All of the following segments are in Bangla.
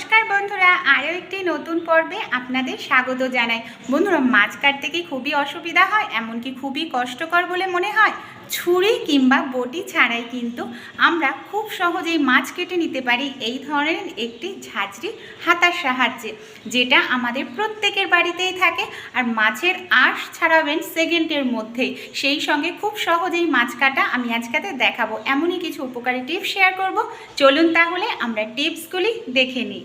নমস্কার বন্ধুরা, আরও একটি নতুন পর্বে আপনাদের স্বাগত জানাই। বন্ধুরা, মাছ কাটতে কি খুবই অসুবিধা হয়? এমনকি খুবই কষ্টকর বলে মনে হয়? ছুরি কিংবা বটি ছাড়াই কিন্তু আমরা খুব সহজেই মাছ কেটে নিতে পারি এই ধরনের একটি ঝাঁঝরি হাতার সাহায্যে, যেটা আমাদের প্রত্যেকের বাড়িতেই থাকে। আর মাছের আঁশ ছাড়াবেন সেকেন্ডের মধ্যেই। সেই সঙ্গে খুব সহজেই মাছ কাটা আমি আজকাতে দেখাবো। এমনই কিছু উপকারী টিপস শেয়ার করব। চলুন তাহলে আমরা টিপসগুলি দেখে নিই।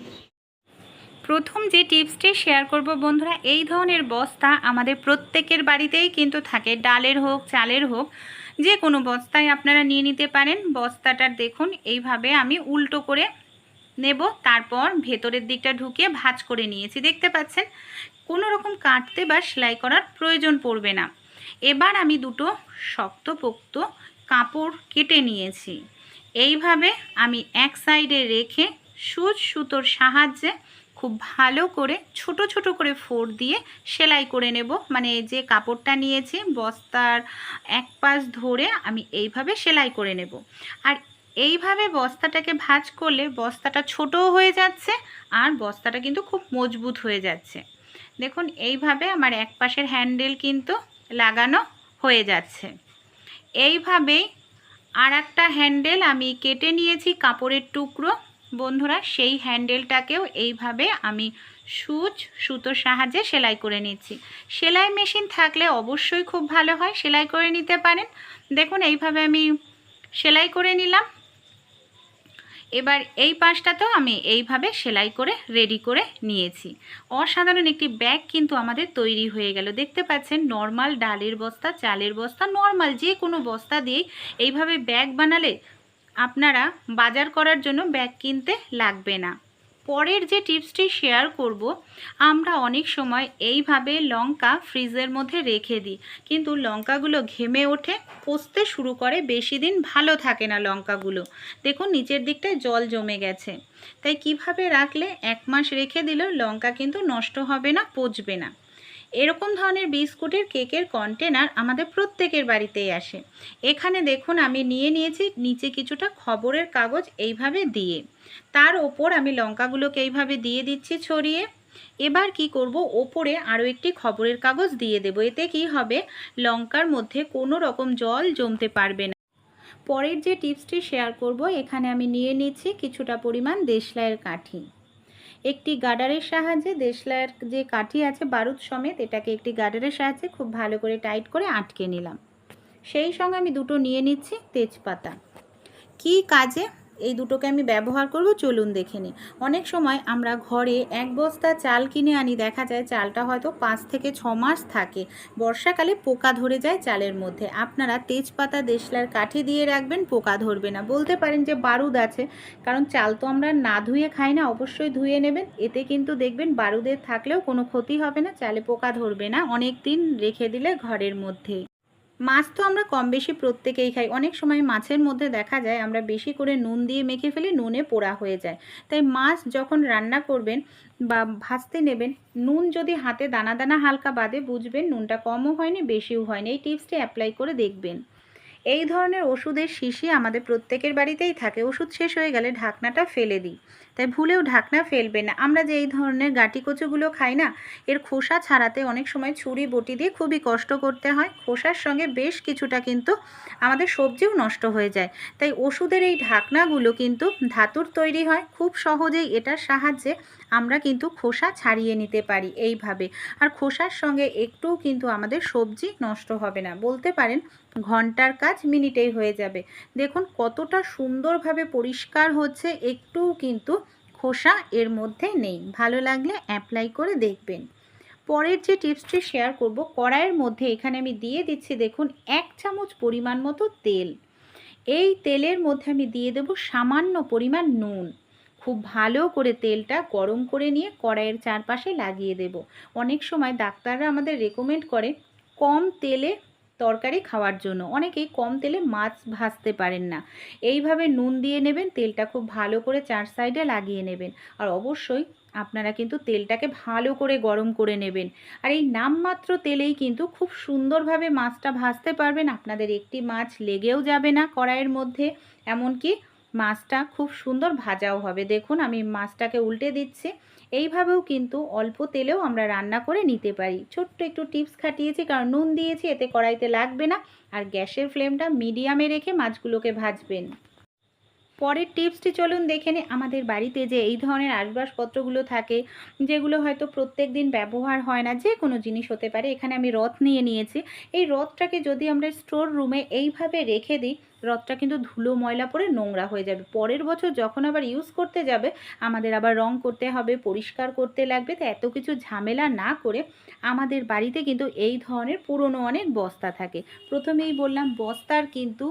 প্রথম যে টিপসটি শেয়ার করব বন্ধুরা, এই ধরনের বস্তা আমাদের প্রত্যেকের বাড়িতেই কিন্তু থাকে, ডালের হোক, চালের হোক, যে কোনো বস্তায় আপনারা নিয়ে নিতে পারেন। বস্তাটার দেখুন, এইভাবে আমি উল্টো করে নেব, তারপর ভেতরের দিকটা ঢুকিয়ে ভাজ করে নিয়েছি। দেখতে পাচ্ছেন, কোনো রকম কাটতে বা সেলাই করার প্রয়োজন পড়বে না। এবার আমি দুটো শক্তপোক্ত কাপড় কেটে নিয়েছি। এইভাবে আমি এক সাইডে রেখে সুচ সুতোর সাহায্যে খুব ভালো করে, ছোট ছোট করে ফোড় দিয়ে সেলাই করে নেব। মানে যে কাপড়টা নিয়েছি, বস্তার এক পাশ ধরে আমি এইভাবে সেলাই করে নেব। আর এইভাবে বস্তাটাকে ভাঁজ করলে বস্তাটা ছোটও হয়ে যাচ্ছে আর বস্তাটা কিন্তু খুব মজবুত হয়ে যাচ্ছে। দেখুন, এইভাবে আমার এক পাশের হ্যান্ডেল কিন্তু লাগানো হয়ে যাচ্ছে। এইভাবেই আর একটা হ্যান্ডেল আমি কেটে নিয়েছি কাপড়ের টুকরো। বন্ধুরা, সেই হ্যান্ডেলটাকেও এইভাবে আমি সুচ, সুতোর সাহায্যে সেলাই করে নিচ্ছি। সেলাই মেশিন থাকলে অবশ্যই খুব ভালো হয়, সেলাই করে নিতে পারেন। দেখুন, এইভাবে আমি সেলাই করে নিলাম। এবার এই পাশটাতেও আমি এইভাবে সেলাই করে, রেডি করে নিয়েছি। অসাধারণ একটি ব্যাগ কিন্তু আমাদের তৈরি হয়ে গেল। দেখতে পাচ্ছেন, নর্মাল ডালের বস্তা, চালের বস্তা, নর্মাল যে কোনো বস্তা দিয়েই এইভাবে ব্যাগ বানালে আপনারা বাজার করার জন্য ব্যাগ কিনতে লাগবে না। পরের যে টিপসটি শেয়ার করব, আমরা অনেক সময় এইভাবে লঙ্কা ফ্রিজের মধ্যে রেখে দিই। কিন্তু লঙ্কাগুলো ঘেমে ওঠে পচতে শুরু করে, বেশি দিন ভালো থাকে না লঙ্কাগুলো। দেখুন, নিচের দিকটায় জল জমে গেছে। তাই কীভাবে রাখলে এক মাস রেখে দিলেও লঙ্কা কিন্তু নষ্ট হবে না, পচবে না। এরকম ধরনের বিস্কুটের কেকের কন্টেনার আমাদের প্রত্যেকের বাড়িতেই আসে। এখানে দেখুন আমি নিয়ে নিয়েছি, নিচে কিছুটা খবরের কাগজ এইভাবে দিয়ে। তার ওপর আমি লঙ্কাগুলোকে এইভাবে দিয়ে দিচ্ছি ছড়িয়ে। এবার কি করব? ওপরে আরও একটি খবরের কাগজ দিয়ে দেবো। এতে কি হবে? লঙ্কার মধ্যে কোনো রকম জল জমতে পারবে না। পরের যে টিপসটি শেয়ার করব, এখানে আমি নিয়ে নিচ্ছি কিছুটা পরিমাণ দেশলাইয়ের কাঠি। একটি গার্ডারের সাহায্যে দেশলার যে কাঠি আছে, বারুদ সমেত, এটাকে একটি গার্ডারের সাহায্যে খুব ভালো করে টাইট করে আটকে নিলাম। সেই সঙ্গে আমি দুটো নিয়ে নিচ্ছি তেজপাতা। কি কাজে এই দুটোকে আমি ব্যবহার করব, চলুন দেখে নিই। অনেক সময় আমরা ঘরে এক বস্তা চাল কিনে আনি, দেখা যায় চালটা হয়তো পাঁচ থেকে ছ মাস থাকে। বর্ষাকালে পোকা ধরে যায় চালের মধ্যে। আপনারা তেজপাতা দেশলার কাঠি দিয়ে রাখবেন, পোকা ধরবে না। বলতে পারেন যে বারুদ আছে, কারণ চাল তো আমরা না ধুয়ে খাই না, অবশ্যই ধুয়ে নেবেন। এতে কিন্তু দেখবেন বারুদের থাকলেও কোনো ক্ষতি হবে না, চালে পোকা ধরবে না। অনেক দিন রেখে দিলে ঘরের মধ্যে মাছ তো আমরা কম বেশি প্রত্যেকেই খাই। অনেক সময় মাছের মধ্যে দেখা যায় আমরা বেশি করে নুন দিয়ে মেখে ফেলি নুনে পোড়া হয়ে যায়। তাই মাছ যখন রান্না করবেন বা ভাজতে নেবেন, নুন যদি হাতে দানা দানা হালকা বাদে বুঝবেন নুনটা কমও হয়নি, বেশিও হয়নি। এই টিপসটি অ্যাপ্লাই করে দেখবেন। এই ধরনের ওষুধের শিশি আমাদের প্রত্যেকের বাড়িতেই থাকে। ওষুধ শেষ হয়ে গেলে ঢাকনাটা ফেলে দিই। তাই ভুলেও ঢাকনা ফেলবে না। আমরা যে এই ধরনের গাটি কচুগুলো খাই না, এর খোসা ছাড়াতে অনেক সময় ছুরি, বটি দিয়ে খুবই কষ্ট করতে হয়। খোসার সঙ্গে বেশ কিছুটা কিন্তু আমাদের সবজিও নষ্ট হয়ে যায়। তাই ওষুধের এই ঢাকনাগুলো কিন্তু ধাতুর তৈরি হয়। খুব সহজেই এটার সাহায্যে আমরা কিন্তু খোসা ছাড়িয়ে নিতে পারি এইভাবে। আর খোসার সঙ্গে একটুও কিন্তু আমাদের সবজি নষ্ট হবে না। বলতে পারেন ঘণ্টার কাজ মিনিটেই হয়ে যাবে। দেখুন কতটা সুন্দরভাবে পরিষ্কার হচ্ছে। একটুও কিন্তু খোসা এর মধ্যে নেই। ভালো লাগলে অ্যাপ্লাই করে দেখবেন। পরের যে টিপসটি শেয়ার করব, কড়াইয়ের মধ্যে এখানে আমি দিয়ে দিচ্ছি দেখুন, এক চামচ পরিমাণ মতো তেল। এই তেলের মধ্যে আমি দিয়ে দেব সামান্য পরিমাণ নুন। খুব ভালো করে তেলটা গরম করে নিয়ে কড়াইয়ের চারপাশে লাগিয়ে দেব। অনেক সময় ডাক্তাররা আমাদের রেকমেন্ড করে, কম তেলে তরকারি খাওয়ার জন্য। অনেকেই কম তেলে মাছ ভাজতে পারেন না। এইভাবে নুন দিয়ে নেবেন, তেলটা খুব ভালো করে চার সাইডে লাগিয়ে নেবেন। আর অবশ্যই আপনারা কিন্তু তেলটাকে ভালো করে গরম করে নেবেন। আর এই নামমাত্র তেলেই কিন্তু খুব সুন্দরভাবে মাছটা ভাজতে পারবেন। আপনাদের একটি মাছ লেগেও যাবে না কড়াইয়ের মধ্যে। এমনকি মাছটা খুব সুন্দর ভাজাও হবে। দেখুন, আমি মাছটাকে উল্টে দিচ্ছি। এইভাবেও কিন্তু অল্প তেলেও আমরা রান্না করে নিতে পারি। ছোট্ট একটু টিপস খাটিয়েছি, কারণ নুন দিয়েছি, এতে কড়াইতে লাগবে না। আর গ্যাসের ফ্লেমটা মিডিয়ামে রেখে মাছগুলোকে ভাজবেন। পরের টিপসটি চলুন দেখে নিই আমাদের বাড়িতে যে এই ধরনের আসবাসপত্রগুলো থাকে, যেগুলো হয়তো প্রত্যেক দিন ব্যবহার হয় না, যে কোনো জিনিস হতে পারে। এখানে আমি রথ নিয়ে নিয়েছি। এই রথটাকে যদি আমরা স্টোর রুমে এইভাবে রেখে দিই, রথটা কিন্তু ধুলো, ময়লা পরে নোংরা হয়ে যাবে। পরের বছর যখন আবার ইউজ করতে যাবে, আমাদের আবার রং করতে হবে, পরিষ্কার করতে লাগবে। তো এত কিছু ঝামেলা না করে আমাদের বাড়িতে কিন্তু এই ধরনের পুরনো অনেক বস্তা থাকে। প্রথমেই বললাম বস্তার কিন্তু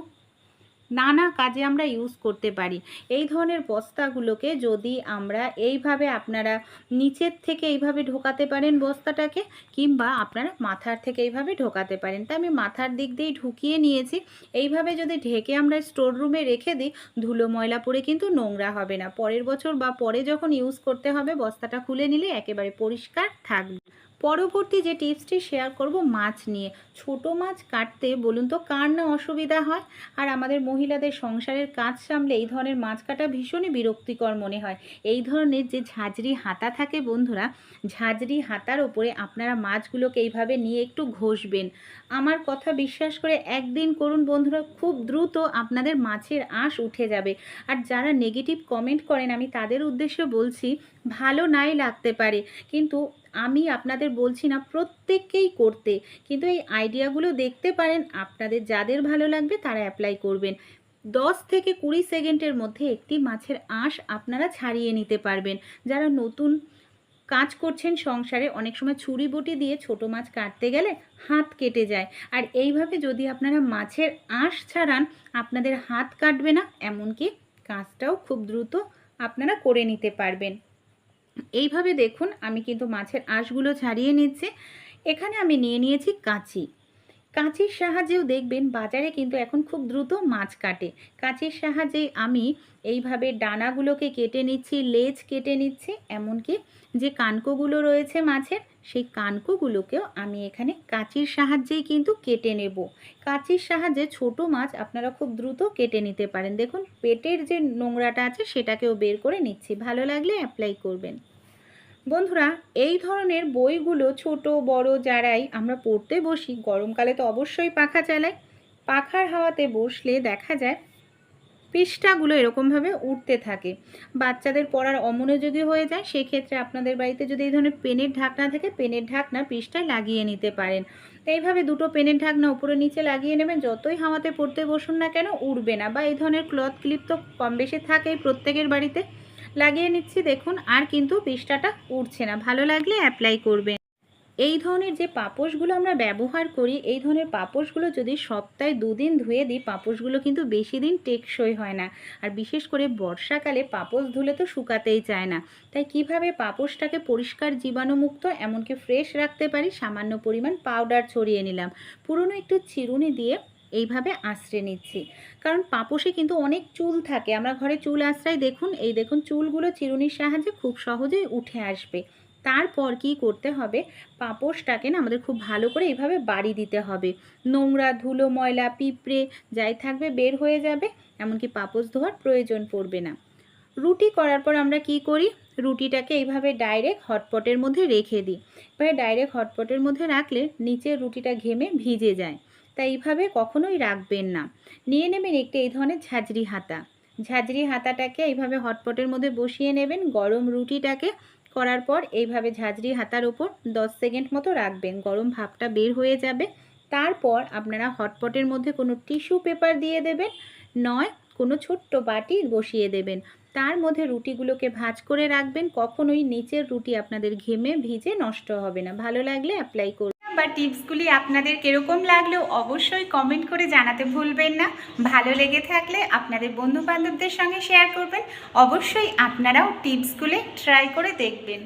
নানা কাজে আমরা ইউজ করতে পারি। এই ধরনের বস্তাগুলোকে যদি আমরা এইভাবে আপনারা নিচের থেকে এইভাবে ঢোকাতে পারেন বস্তাটাকে, কিংবা আপনারা মাথার থেকে এইভাবে ঢোকাতে পারেন। তাই আমি মাথার দিক দিয়েই ঢুকিয়ে নিয়েছি। এইভাবে যদি ঢেকে আমরা স্টোর রুমে রেখে দিই, ধুলো, ময়লা পরে কিন্তু নোংরা হবে না। পরের বছর বা পরে যখন ইউজ করতে হবে, বস্তাটা খুলে নিলে একেবারে পরিষ্কার থাকবে। পরবর্তী যে টিপসটি শেয়ার করব মাছ নিয়ে। ছোট মাছ কাটতে বলুন তো, কার না অসুবিধা হয়? আর আমাদের মহিলাদের সংসারের কাজ সামলে এই ধরনের মাছ কাটা ভীষণই বিরক্তিকর মনে হয়। এই ধরনের যে ঝাঁঝরি হাতা থাকে বন্ধুরা, ঝাঁঝরি হাতার ওপরে আপনারা মাছগুলোকে এইভাবে নিয়ে একটু ঘষবেন। আমার কথা বিশ্বাস করে একদিন করুন বন্ধুরা, খুব দ্রুত আপনাদের মাছের আঁশ উঠে যাবে। আর যারা নেগেটিভ কমেন্ট করেন, আমি তাদের উদ্দেশ্যে বলছি, ভালো নাই লাগতে পারে। কিন্তু আমি আপনাদের বলছি না প্রত্যেককেই করতে। কিন্তু এই আইডিয়াগুলো দেখতে পারেন, আপনাদের যাদের ভালো লাগবে তারা অ্যাপ্লাই করবেন। দশ থেকে কুড়ি সেকেন্ডের মধ্যে একটি মাছের আঁশ আপনারা ছাড়িয়ে নিতে পারবেন। যারা নতুন কাজ করছেন সংসারে, অনেক সময় ছুরি বটি দিয়ে ছোট মাছ কাটতে গেলে হাত কেটে যায়। আর এইভাবে যদি আপনারা মাছের আঁশ ছাড়ান, আপনাদের হাত কাটবে না, এমনকি কাজটাও খুব দ্রুত আপনারা করে নিতে পারবেন। এইভাবে দেখুন, আমি কিন্তু মাছের আঁশগুলো ছাড়িয়ে নিচ্ছি। এখানে আমি নিয়ে নিয়েছি কাঁচি। কাঁচির সাহায্যেও দেখবেন বাজারে কিন্তু এখন খুব দ্রুত মাছ কাটে। কাঁচির সাহায্যে আমি এইভাবে ডানাগুলোকে কেটে নিচ্ছি, লেজ কেটে নিচ্ছি, এমনকি যে কানকোগুলো রয়েছে মাছের সেই কানকোগুলোকেও আমি এখানে কাঁচির সাহায্যেই কিন্তু কেটে নেব। কাঁচির সাহায্যে ছোট মাছ আপনারা খুব দ্রুত কেটে নিতে পারেন। দেখুন, পেটের যে নোংরাটা আছে সেটাকেও বের করে নিচ্ছি। ভালো লাগলে অ্যাপ্লাই করবেন। বন্ধুরা, এই ধরনের বইগুলো ছোট, বড় যারাই আমরা পড়তে বসি, গরমকালে তো অবশ্যই পাখা চালাই। পাখার হাওয়াতে বসলে দেখা যায় পৃষ্ঠাগুলো এরকমভাবে উঠতে থাকে। বাচ্চাদের পড়ার অমনোযোগী হয়ে যায়, সেক্ষেত্রে আপনাদের বাড়িতে যদি এই ধরনের পেনের ঢাকনা থাকে, পেনের ঢাকনা পৃষ্ঠায় লাগিয়ে নিতে পারেন। এইভাবে দুটো পেনের ঢাকনা উপরে নিচে লাগিয়ে নেবেন, যতই হাওয়াতে পড়তে বসুন না কেন উড়বে না বা এই ধরনের ক্লথ ক্লিপ তো কম বেশি থাকেই প্রত্যেকের বাড়িতে। লাগিয়ে নিচ্ছি, দেখুন, আর কিন্তু পৃষ্ঠাটা উঠছে না। ভালো লাগলে অ্যাপ্লাই করবেন। এই ধরনের যে পাপোশগুলো আমরা ব্যবহার করি, এই ধরনের পাপোশগুলো যদি সপ্তাহে দুদিন ধুয়ে দিই, পাপোশগুলো কিন্তু বেশি দিন টেকসই হয় না। আর বিশেষ করে বর্ষাকালে পাপোশ ধুলে তো শুকাতেই চায় না। তাই কীভাবে পাপোশটাকে পরিষ্কার জীবাণুমুক্ত, এমনকি ফ্রেশ রাখতে পারি, সামান্য পরিমাণ পাউডার ছড়িয়ে নিলাম। পুরনো একটু চিরুনি দিয়ে এইভাবে আশ্রে নিচ্ছি। কারণ পাপোশে কিন্তু অনেক চুল থাকে। আমরা ঘরে চুল আশ্রাই দেখুন, এই দেখুন চুলগুলো চিরুনির সাহায্যে খুব সহজেই উঠে আসবে। তারপর কি করতে হবে? পাপোশটাকে না আমাদের খুব ভালো করে এইভাবে বাড়ি দিতে হবে। নোংরা ধুলো, ময়লা, পিঁপড়ে যাই থাকবে বের হয়ে যাবে, এমনকি পাপোশ ধোয়ার প্রয়োজন পড়বে না। রুটি করার পর আমরা কি করি? রুটিটাকে এইভাবে ডাইরেক্ট হটপটের মধ্যে রেখে দিই। এবারে ডাইরেক্ট হটপটের মধ্যে রাখলে নিচের রুটিটা ঘেমে ভিজে যায়। তাই এইভাবে কখনোই রাখবেন না। নিয়ে নেবেন একটি এই ধরনের ঝাঁঝরি হাতা। ঝাঁঝরি হাতাটাকে এইভাবে হটপটের মধ্যে বসিয়ে নেবেন। গরম রুটিটাকে করার পর এইভাবে ঝাঁঝরি হাতার উপর দশ সেকেন্ড মতো রাখবেন। গরম ভাবটা বের হয়ে যাবে। তারপর আপনারা হটপটের মধ্যে কোনো টিস্যু পেপার দিয়ে দেবেন, নয়, কোনো ছোট্ট বাটি বসিয়ে দেবেন। তার মধ্যে রুটিগুলোকে ভাজ করে রাখবেন। কখনোই নিচের রুটি আপনাদের ঘেমে ভিজে নষ্ট হবে না। ভালো লাগলে অ্যাপ্লাই করুন। বা টিপসগুলি আপনাদের কীরকম লাগল অবশ্যই কমেন্ট করে জানাতে ভুলবেন না। ভালো লেগে থাকলে আপনাদের বন্ধু বান্ধবদের সঙ্গে শেয়ার করবেন। অবশ্যই আপনারাও টিপসগুলি ট্রাই করে দেখবেন।